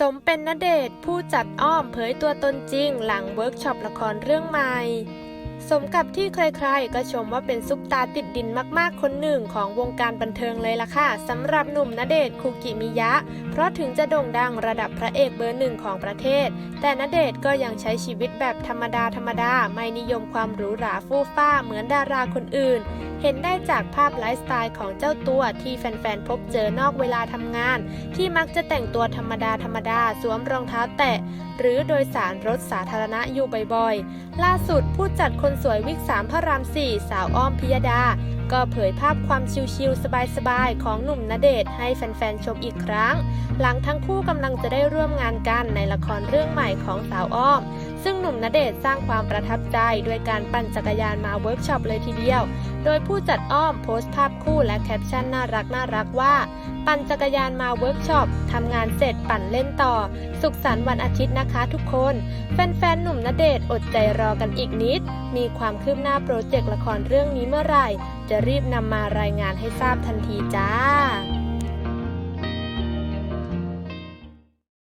สมเป็นนเดชผู้จัดอ้อมเผยตัวตนจริงหลังเวิร์กช็อปละครเรื่องใหม่ สมกับที่ใครๆ ก็ชมว่าเป็นซุปตาติดดินมากๆ คนหนึ่งของวงการบันเทิงเลยล่ะค่ะสำหรับหนุ่มณเดชคุกิมิยะ เพราะถึงจะโด่งดังระดับพระเอกเบอร์หนึ่งของประเทศ แต่ณเดชก็ยังใช้ชีวิตแบบธรรมดาธรรมดาไม่นิยมความหรูหราฟู่ฟ้าเหมือนดาราคนอื่น เห็นได้จากภาพไลฟ์สไตล์ของเจ้าตัวที่แฟนๆ พบเจอนอกเวลาทำงาน ที่มักจะแต่งตัวธรรมดาธรรมดาสวมรองเท้าแตะ หรือโดยสารรถสาธารณะอยู่บ่อยๆ ล่าสุดผู้จัดคนสวยวิกสามพระรามสี่สาวอ้อมพิยดา ก็เผยภาพความชิลๆสบายๆ ของหนุ่มณเดชน์ให้แฟนๆ ชมอีกครั้ง หลังทั้งคู่กำลัง ร่วมงานกันในละครเรื่องใหม่ของสาวอ้อม ซึ่งหนุ่มณเดชน์สร้างความประทับใจด้วยการปั่นจักรยานมาเวิร์กช็อปเลยทีเดียว โดยผู้จัดอ้อมโพสต์ภาพคู่และแคปชั่นน่ารักน่ารักว่า ปั่นจักรยานมาเวิร์กช็อปทำงานเสร็จปั่นเล่นต่อ สุขสันต์วันอาทิตย์นะคะทุกคน แฟนๆหนุ่มณเดชน์อดใจรอกันอีกนิด มีความคืบหน้าโปรเจกต์ละครเรื่องนี้เมื่อไหร่ จะรีบนำมารายงานให้ทราบทันทีจ้า